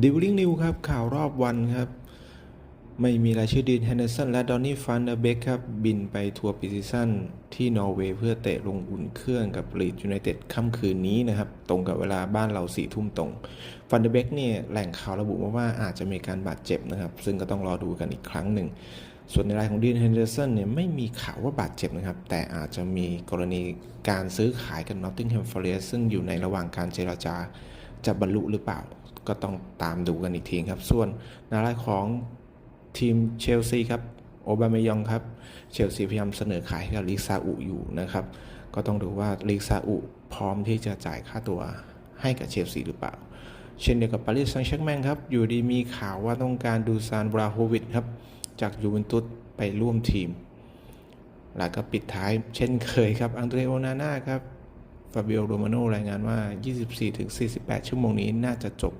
ดิวลิงนิวครับข่าวรอบวันครับ ไม่มีรายชื่อดีนแฮนเดอร์สันและดอนนี่ฟันเดอร์เบกครับ บินไปทัวร์ปีซีซั่นที่นอร์เวย์เพื่อเตะลงอุ่นเครื่องกับลีดยูไนเต็ดค่ำคืนนี้นะครับ ตรงกับเวลาบ้านเราสี่ทุ่มตรง ฟันเดอร์เบกเนี่ยแหล่งข่าวระบุมาว่าอาจจะมีการบาดเจ็บนะครับ ซึ่งก็ต้องรอดูกันอีกครั้งหนึ่ง ส่วนในรายของดีนแฮนเดอร์สันเนี่ยไม่มีข่าวว่าบาดเจ็บนะครับ แต่อาจจะมีกรณีการซื้อขายกับนอตติงแฮมฟอร์เรสซึ่งอยู่ในระหว่างการเจรจา จะบรรลุหรือเปล่า ก็ต้องตามดูกันอีกทีครับ ส่วนในรายของทีมเชลซีครับโอบามายองครับ เชลซีพยายามเสนอขายให้กับลีซาอุอยู่นะครับ ก็ต้องดูว่าลีซาอุพร้อมที่จะจ่ายค่าตัวให้กับเชลซีหรือเปล่า เช่นเดียวกับปารีสแซงต์แชร์แมงครับ อยู่ดีมีข่าวว่าต้องการดูซานบราโฮวิชครับ จากยูเวนตุสไปร่วมทีม แล้วก็ปิดท้ายเช่นเคยครับ อังเดรโอนาน่าครับ ฟาบิโอโรมาโนรายงานว่า 24-48 ชั่วโมงนี้น่าจะจบ